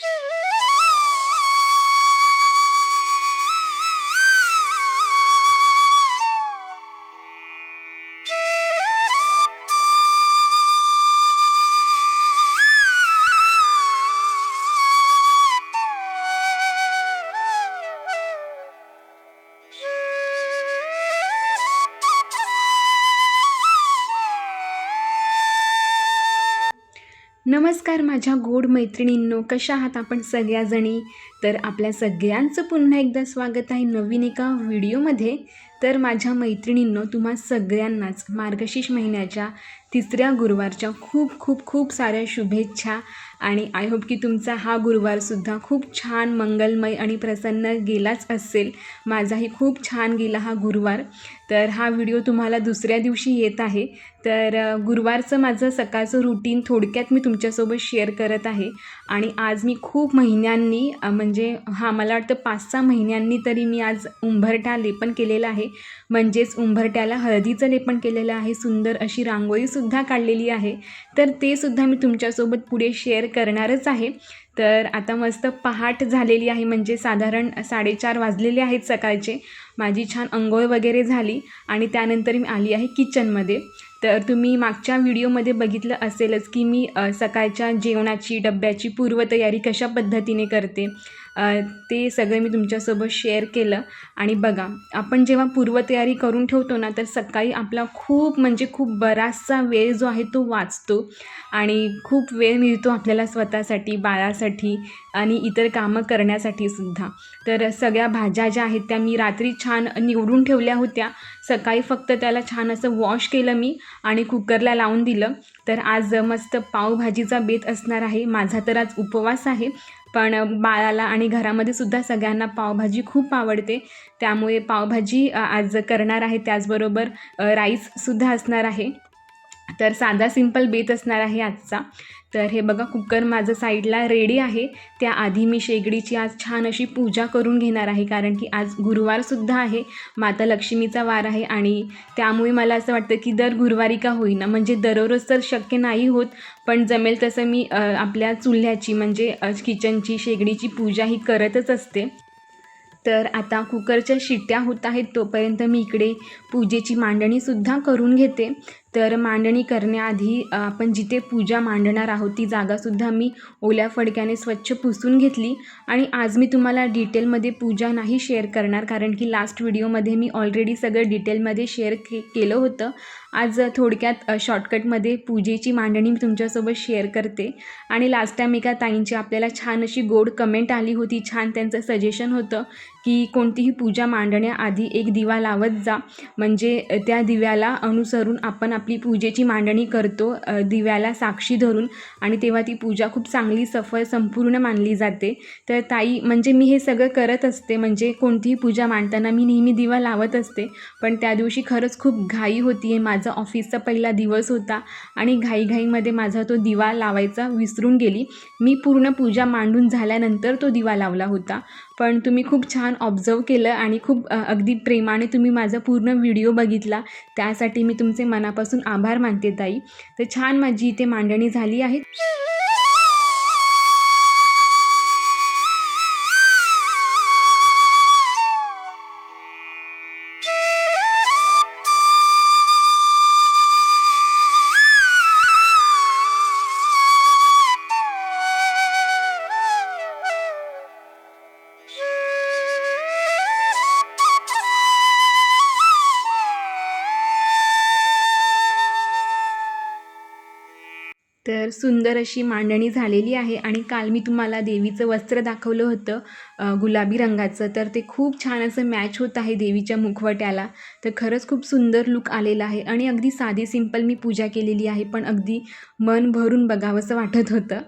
Yeah. नमस्कार माझ्या गोड मैत्रिणींनो कशा आहात आपण सगळ्याजणी? तर आपल्या सगळ्यांचं पुन्हा एकदा स्वागत आहे नवीन एका व्हिडिओमध्ये. तर माझ्या मैत्रिणींनो तुम्हा सगळ्यांनाच मार्गशीर्ष महिन्याच्या तिसऱ्या गुरुवारच्या खूप खूप खूप साऱ्या शुभेच्छा आणि आय होप की तुमचा हा गुरुवारसुद्धा खूप छान मंगलमय आणि प्रसन्न गेलाच असेल. माझाही खूप छान गेला हा गुरुवार. तर हा व्हिडिओ तुम्हाला दुसऱ्या दिवशी येत आहे. तर गुरुवारचं माझं सकाळचं रुटीन थोडक्यात मी तुमच्यासोबत शेअर करत आहे. आणि आज मी खूप महिन्यांनी म्हणजे हां मला वाटतं पाच सहा महिन्यांनी तरी मी आज उंबरठा लेपन केलेलं आहे. म्हणजेच उंबरट्याला हळदीचं लेपन केलेलं आहे. सुंदर अशी रांगोळी सुद्धा काढलेली आहे. तर ते सुद्धा मी तुमच्यासोबत पुढे शेअर करणारच आहे. तर आता मस्त पहाट झालेली आहे म्हणजे साधारण साडेचार वाजलेले आहेत सकाळचे. माझी छान अंघोळ वगैरे झाली आणि त्यानंतर मी आली आहे किचनमध्ये तर तुम्ही मागच्या व्हिडिओमध्ये बघितलं असेलच की मी सकाळच्या जेवणाची डब्याची पूर्वतयारी कशा पद्धतीने करते. ते सगळं मी तुमच्यासोबत शेअर केलं. आणि बघा आपण जेव्हा पूर्वतयारी करून ठेवतो ना तर सकाळी आपला खूप म्हणजे खूप बराचसा वेळ जो आहे तो वाचतो. आणि खूप वेळ मिळतो आपल्याला स्वतःसाठी बाळासाठी आणि इतर कामं करण्यासाठी सुद्धा. तर सगळ्या भाज्या ज्या आहेत त्या मी रात्री छान निवडून ठेवल्या होत्या. सकाळी फक्त त्याला छान असं वॉश केलं मी आणि कुकरला लावून दिलं. तर आज मस्त पावभाजीचा बेत असणार आहे. माझा तर आज उपवास आहे. पण बाळाला आणि घरामध्ये सुद्धा सगळ्यांना पावभाजी खूप आवडते. त्यामुळे पावभाजी आज करणार आहे. त्याचबरोबर राईससुद्धा असणार आहे. तर साधा सिंपल बेत असणार आहे आजचा. तर हे बघा कुकर माझं साईडला रेडी आहे. त्याआधी मी शेगडीची आज छान अशी पूजा करून घेणार आहे कारण की आज गुरुवारसुद्धा आहे माता लक्ष्मीचा वार आहे आणि त्यामुळे मला असं वाटतं की दर गुरुवारी का होईना. म्हणजे दररोज तर शक्य नाही होत पण जमेल तसं मी आपल्या चुल्ह्याची म्हणजे किचनची शेगडीची पूजा ही करतच असते. तर आता कुकरच्या शिट्ट्या होत आहेत तोपर्यंत मी इकडे पूजेची मांडणीसुद्धा करून घेते. तर मांडणी करण्याआधी आपण जिथे पूजा मांडणार आहोत ती जागासुद्धा मी ओल्या फडक्याने स्वच्छ पुसून घेतली आणि आज मी तुम्हाला डिटेलमध्ये पूजा नाही शेअर करणार कारण की लास्ट व्हिडिओमध्ये मी ऑलरेडी सगळं डिटेलमध्ये शेअर के केलं होतं. आज थोडक्यात शॉर्टकटमध्ये पूजेची मांडणी मी तुमच्यासोबत शेअर करते. आणि लास्ट टाईम एका ताईंची आपल्याला छान अशी गोड कमेंट आली होती छान त्यांचं सजेशन होतं की कोणतीही पूजा मांडण्याआधी एक दिवा लावत जा. म्हणजे त्या दिव्याला अनुसरून आपण आपली पूजेची मांडणी करतो दिव्याला साक्षी धरून आणि तेव्हा ती पूजा खूप चांगली सफल संपूर्ण मानली जाते. तर ताई म्हणजे मी हे सगळं करत असते म्हणजे कोणतीही पूजा मांडताना मी नेहमी दिवा लावत असते पण त्या दिवशी खरंच खूप घाई होती आहे माझा ऑफिसचा पहिला दिवस होता आणि घाईघाईमध्ये माझा तो दिवा लावायचा विसरून गेली. मी पूर्ण पूजा मांडून झाल्यानंतर तो दिवा लावला होता. पण तुम्ही खूप छान ऑब्झर्व केलं आणि खूप अगदी प्रेमाने तुम्ही माझा पूर्ण व्हिडिओ बघितला. त्यासाठी मी तुमचे मनापासून आभार मानते ताई. तर छान माझी इथे मांडणी झाली आहे. सुंदर अशी मांडणी झालेली आहे आणि काल मी तुम्हाला देवीचं वस्त्र दाखवलं होतं गुलाबी रंगाचं. तर ते खूप छान असं मॅच होत आहे देवीच्या मुखवट्याला. तर खरंच खूप सुंदर लुक आलेला आहे आणि अगदी साधी सिंपल मी पूजा केलेली आहे पण अगदी मन भरून बघावंसं वाटत होतं.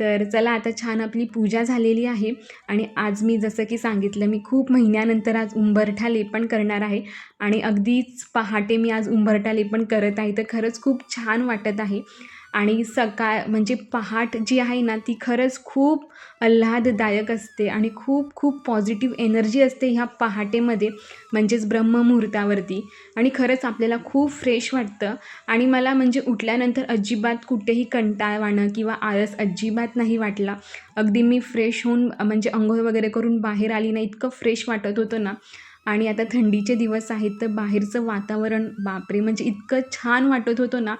तर चला आता छान आपली पूजा झालेली आहे आणि आज मी जसं की सांगितलं मी खूप महिन्यानंतर आज उंबरठा लेपन करणार आहे आणि अगदीच पहाटे मी आज उंबरठा लेपन करत आहे. तर खरंच खूप छान वाटत आहे. आणि सकाळ म्हणजे पहाट जी आहे ना ती खरंच खूप आल्हाददायक असते आणि खूप खूप पॉझिटिव्ह एनर्जी असते ह्या पहाटेमध्ये म्हणजेच ब्रह्ममुहूर्तावरती. आणि खरंच आपल्याला खूप फ्रेश वाटतं. आणि मला म्हणजे उठल्यानंतर अजिबात कुठेही कंटाळवाणं किंवा आळस अजिबात नाही वाटला. अगदी मी फ्रेश होऊन म्हणजे अंघोळ वगैरे करून बाहेर आली ना इतकं फ्रेश वाटत होतं ना. आणि आता थंडीचे दिवस आहेत तर बाहेरचं वातावरण बापरे म्हणजे इतकं छान वाटत होतं ना.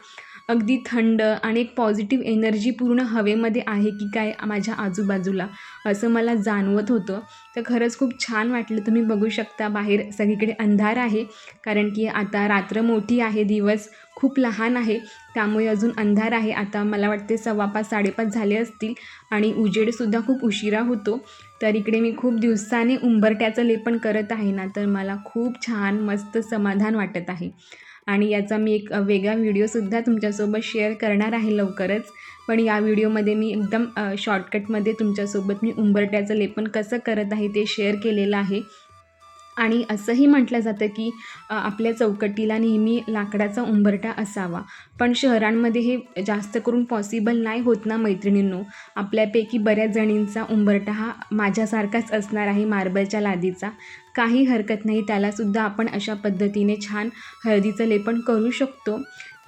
अगदी थंड आणि एक पॉझिटिव्ह एनर्जी पूर्ण हवेमध्ये आहे की काय माझ्या आजूबाजूला असं मला जाणवत होतं. तर खरंच खूप छान वाटलं तुम्ही बघू शकता बाहेर सगळीकडे अंधार आहे. कारण की आता रात्र मोठी आहे दिवस खूप लहान आहे. त्यामुळे अजून अंधार आहे. आता मला वाटते सव्वा पाच साडेपाच झाले असतील आणि उजेडसुद्धा खूप उशिरा होतो. तर इकडे मी खूप दिवसाने उंबरट्याचं लेपन करत आहे ना तर मला खूप छान मस्त समाधान वाटत आहे. आणि याचा मी एक वेगळा व्हिडिओसुद्धा तुमच्यासोबत शेअर करणार आहे लवकरच. पण या व्हिडिओमध्ये मी एकदम शॉर्टकटमध्ये तुमच्यासोबत मी उंबरट्याचं लेपन कसं करत आहे ते शेअर केलेलं आहे. आणि असंही म्हटलं जातं की आपल्या चौकटीला नेहमी लाकडाचा उंबरटा असावा. पण शहरांमध्ये हे जास्त करून पॉसिबल नाही होत ना मैत्रिणींनो. आपल्यापैकी बऱ्याच जणींचा उंबरटा हा माझ्यासारखाच असणार आहे मार्बलच्या लादीचा. काही हरकत नाही त्यालासुद्धा आपण अशा पद्धतीने छान हळदीचं लेपन करू शकतो.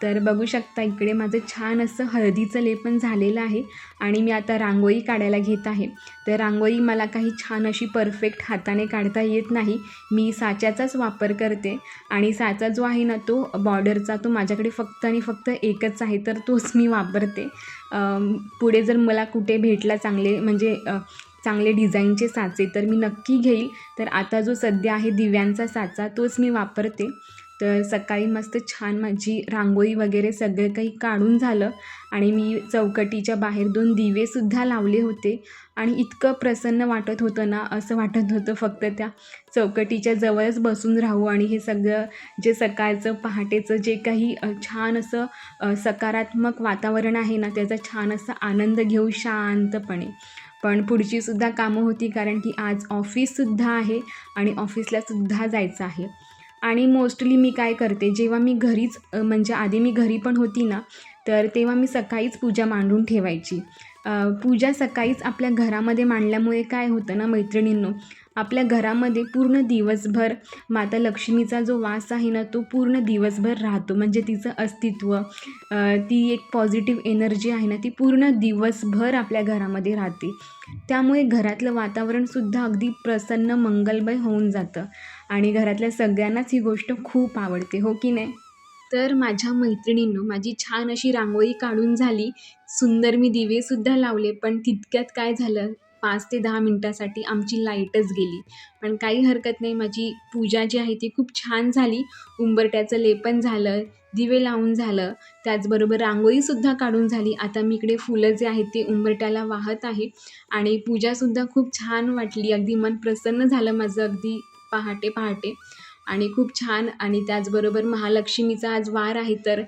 तर बघू शकता इकडे माझं छान असं हळदीचं लेपन झालेलं आहे आणि मी आता रांगोळी काढायला घेत आहे. तर रांगोळी मला काही छान अशी परफेक्ट हाताने काढता येत नाही. मी साच्याचाच वापर करते आणि साचा जो आहे ना तो बॉर्डरचा तो माझ्याकडे फक्त आणि फक्त एकच आहे तर तोच मी वापरते. पुढे जर मला कुठे भेटला चांगले म्हणजे चांगले डिझाईनचे साचे तर मी नक्की घेईल. तर आता जो सध्या आहे दिव्यांचा साचा तोच मी वापरते. तर सकाळी मस्त छान माझी रांगोळी वगैरे सगळं काही काढून झालं आणि मी चौकटीच्या बाहेर दोन दिवेसुद्धा लावले होते आणि इतकं प्रसन्न वाटत होतं ना असं वाटत होतं फक्त त्या चौकटीच्या जवळच बसून राहू आणि हे सगळं जे सकाळचं पहाटेचं जे काही छान असं सकारात्मक वातावरण आहे ना त्याचा छान असा आनंद घेऊ शांतपणे. पण पुढचीसुद्धा कामं होती कारण की आज ऑफिससुद्धा आहे आणि ऑफिसलासुद्धा जायचं आहे. आणि मोस्टली मी काय करते जेव्हा मी घरीच म्हणजे आधी मी घरी पण होती ना तर तेव्हा मी सकाळीच पूजा मांडून ठेवायची. पूजा सकाळीच आपल्या घरामध्ये मांडल्यामुळे काय होतं ना मैत्रिणींनो आपल्या घरामध्ये पूर्ण दिवसभर माता लक्ष्मीचा जो वास आहे ना तो पूर्ण दिवसभर राहतो. म्हणजे तिचं अस्तित्व ती एक पॉझिटिव्ह एनर्जी आहे ना ती पूर्ण दिवसभर आपल्या घरामध्ये राहते. त्यामुळे घरातलं वातावरणसुद्धा अगदी प्रसन्न मंगलमय होऊन जातं. आणि घरातल्या सगळ्यांनाच ही गोष्ट खूप आवडते हो की नाही? तर माझ्या मैत्रिणींनो माझी छान अशी रांगोळी काढून झाली. सुंदर मी दिवेसुद्धा लावले पण तितक्यात काय झालं? पाच ते दहा मिनटासाठी आमची लाईटच गेली. पण काही हरकत नाही माझी पूजा जी आहे ती खूप छान झाली. उंबरट्याचं लेपन झालं दिवे लावून झालं. त्याचबरोबर रांगोळीसुद्धा काढून झाली. आता मी इकडे फुलं जे आहेत ते उंबरट्याला वाहत आहे. आणि पूजासुद्धा खूप छान वाटली. अगदी मन प्रसन्न झालं माझं अगदी पहाटे पहाटे. आणि खूप छान आणि त्याचबरोबर महालक्ष्मीचा आज वार आहे तर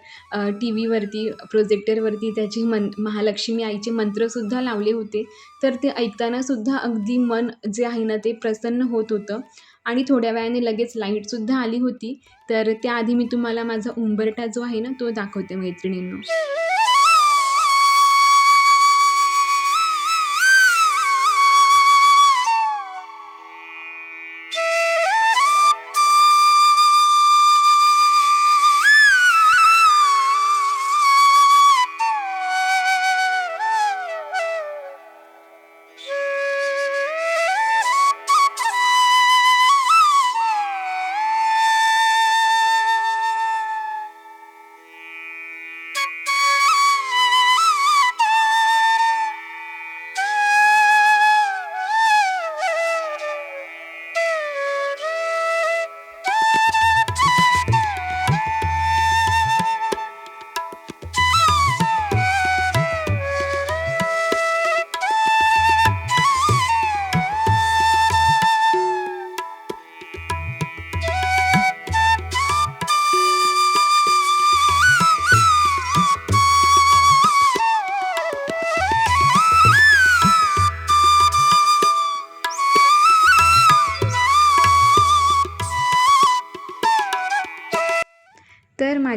टी व्हीवरती प्रोजेक्टरवरती त्याची मन महालक्ष्मी आईचे मंत्रसुद्धा लावले होते. तर ते ऐकतानासुद्धा अगदी मन जे आहे ना ते प्रसन्न होत होतं. आणि थोड्या वेळाने लगेच लाईटसुद्धा आली होती. तर त्याआधी मी तुम्हाला माझा उंबरटा जो आहे ना तो दाखवते मैत्रिणींनो.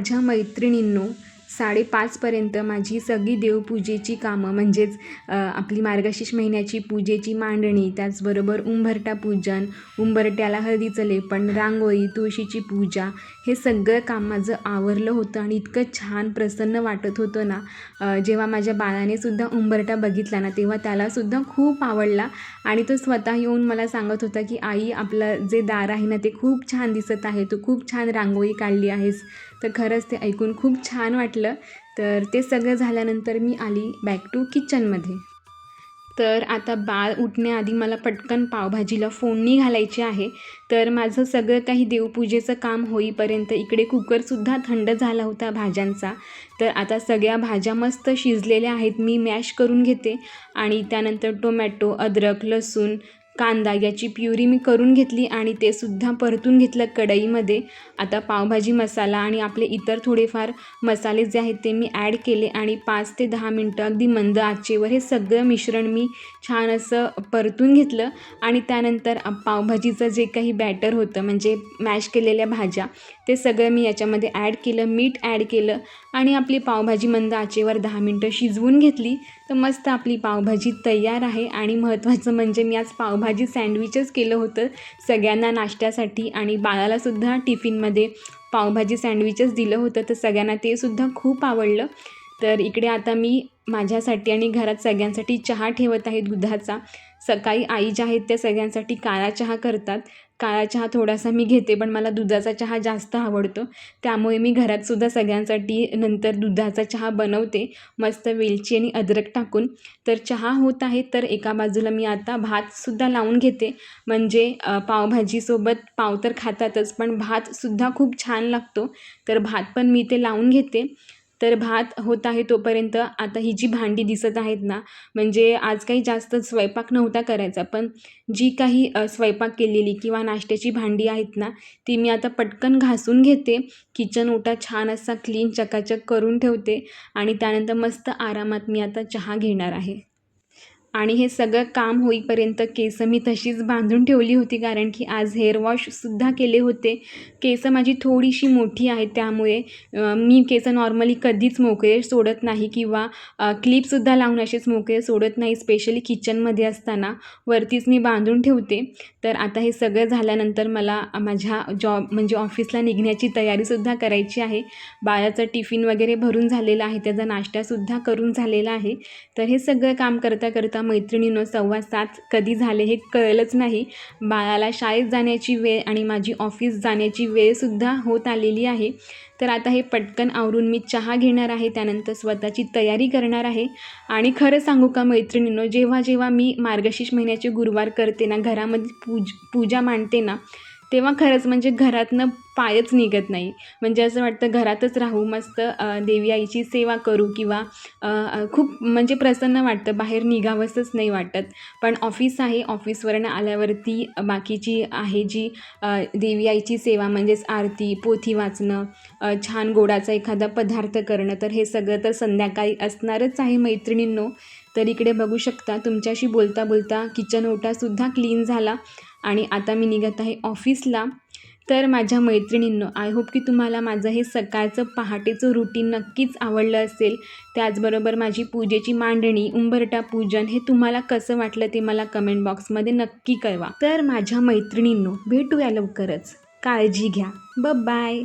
माझ्या मैत्रिणींनो साडेपाचपर्यंत माझी सगळी देवपूजेची कामं म्हणजेच आपली मार्गशीर्ष महिन्याची पूजेची मांडणी त्याचबरोबर उंबरटा पूजन उंबरट्याला हळदीचं लेपण रांगोळी तुळशीची पूजा हे सगळं काम माझं आवरलं होतं आणि इतकं छान प्रसन्न वाटत होतं ना. जेव्हा माझ्या बाळाने सुद्धा उंबरटा बघितला ना तेव्हा त्यालासुद्धा खूप आवडला आणि तो स्वतः येऊन मला सांगत होता की आई आपलं जे दार आहे ना ते खूप छान दिसत आहे. तू खूप छान रांगोळी काढली आहेस. तर खरंच ते ऐकून खूप छान वाटलं. तर ते सगळं झाल्यानंतर मी आली बॅक टू किचनमध्ये तर आता बाळ उठण्याआधी मला पटकन पावभाजीला फोडणी घालायची आहे. तर माझं सगळं काही देवपूजेचं काम होईपर्यंत इकडे कुकरसुद्धा थंड झाला होता भाज्यांचा. तर आता सगळ्या भाज्या मस्त शिजलेल्या आहेत मी मॅश करून घेते. आणि त्यानंतर टोमॅटो अद्रक लसूण कांदा याची प्युरी मी करून घेतली आणि ते सुद्धा परतून घेतलं कढईमध्ये. आता पावभाजी मसाला आणि आपले इतर थोडेफार मसाले जे आहेत ते मी ॲड केले आणि पाच ते दहा मिनटं अगदी मंद आचेवर हे सगळं मिश्रण मी छान असं परतून घेतलं. आणि त्यानंतर पावभाजीचं जे काही बॅटर होतं म्हणजे मॅश केलेल्या भाज्या ते सगळं मी याच्यामध्ये ॲड केलं मीठ ॲड केलं आणि आपली पावभाजी मंद आचेवर दहा मिनटं शिजवून घेतली. तर मस्त आपली पावभाजी तयार आहे. आणि महत्त्वाचं म्हणजे मी आज पावभाजी सँडविचच केलं होतं सगळ्यांना नाश्त्यासाठी. आणि बाळालासुद्धा टिफिनमध्ये पावभाजी सँडविचच दिलं होतं. तर सगळ्यांना ते सुद्धा खूप आवडलं. तर इकडे आता मी माझ्यासाठी आणि घरात सगळ्यांसाठी चहा ठेवत आहे दुधाचा. सकाळी आई ज्या आहेत त्या सगळ्यांसाठी काळा चहा करतात. काळा चहा थोडासा मी घेते पण मला दुधाचा चहा जास्त आवडतो. त्यामुळे मी घरातसुद्धा सगळ्यांसाठी नंतर दुधाचा चहा बनवते. मस्त वेलची आणि अद्रक टाकून. तर चहा होत आहे तर एका बाजूला मी आता भातसुद्धा लावून घेते. म्हणजे पावभाजीसोबत पाव तर खातातच पण भातसुद्धा खूप छान लागतो. तर भात पण मी ते लावून घेते. तर भात होत आहे तोपर्यंत आता ही जी भांडी दिसत आहेत ना म्हणजे आज काही जास्त स्वयंपाक नव्हता करायचा पण जी काही स्वयंपाक केलेली किंवा नाश्त्याची भांडी आहेत ना ती मी आता पटकन घासून घेते. किचन ओटा छान असा क्लीन चकाचक करून ठेवते आणि त्यानंतर मस्त आरामात मी आता चहा घेणार आहे. आणि हे सगळं काम होईपर्यंत केस मी तशीच बांधून ठेवली होती कारण की आज हेअर वॉशसुद्धा केले होते. केस माझी थोडीशी मोठी आहेत त्यामुळे मी केस नॉर्मली कधीच मोकळे सोडत नाही किंवा क्लिपसुद्धा लावून असेच मोकळे सोडत नाही स्पेशली किचनमध्ये असताना. वरतीच मी बांधून ठेवते. तर आता हे सगळं झाल्यानंतर मला माझ्या जॉब म्हणजे ऑफिसला निघण्याची तयारीसुद्धा करायची आहे. बाळाचं टिफिन वगैरे भरून झालेलं आहे त्याचा नाश्तासुद्धा करून झालेला आहे. तर हे सगळं काम करता करता मैत्रिणीनं सव्वा सात कधी झाले हे कळलंच नाही. बाळाला शाळेत जाण्याची वेळ आणि माझी ऑफिस जाण्याची वेळसुद्धा होत आलेली आहे. तर आता हे पटकन आवरून मी चहा घेणार आहे त्यानंतर स्वतःची तयारी करणार आहे. आणि खरं सांगू का मैत्रिणींनो जेव्हा जेव्हा मी मार्गशीर्ष महिन्याचे गुरुवार करते ना घरामध्ये पूज पूजा मांडते ना तेव्हा खरंच म्हणजे घरातनं पायच निघत नाही. म्हणजे असं वाटतं घरातच राहू मस्त देवी आईची सेवा करू किंवा खूप म्हणजे प्रसन्न वाटतं. बाहेर निघावंसंच नाही वाटत. पण ऑफिस आहे. ऑफिसवरनं आल्यावरती बाकीची आहे जी देवी आईची सेवा म्हणजेच आरती पोथी वाचणं छान गोडाचा एखादा पदार्थ करणं तर हे सगळं तर संध्याकाळी असणारच आहे मैत्रिणींनो. तर इकडे बघू शकता तुमच्याशी बोलता बोलता किचन ओटासुद्धा क्लीन झाला. आणि आता मी निघत आहे ऑफिसला. तर माझ्या मैत्रिणींनो आय होप की तुम्हाला माझं हे सकाळचं पहाटेचं रुटीन नक्कीच आवडलं असेल. त्याचबरोबर माझी पूजेची मांडणी उंबरटा पूजन हे तुम्हाला कसं वाटलं ते मला कमेंट बॉक्समध्ये नक्की कळवा. तर माझ्या मैत्रिणींनो भेटूया लवकरच. काळजी घ्या. ब बाय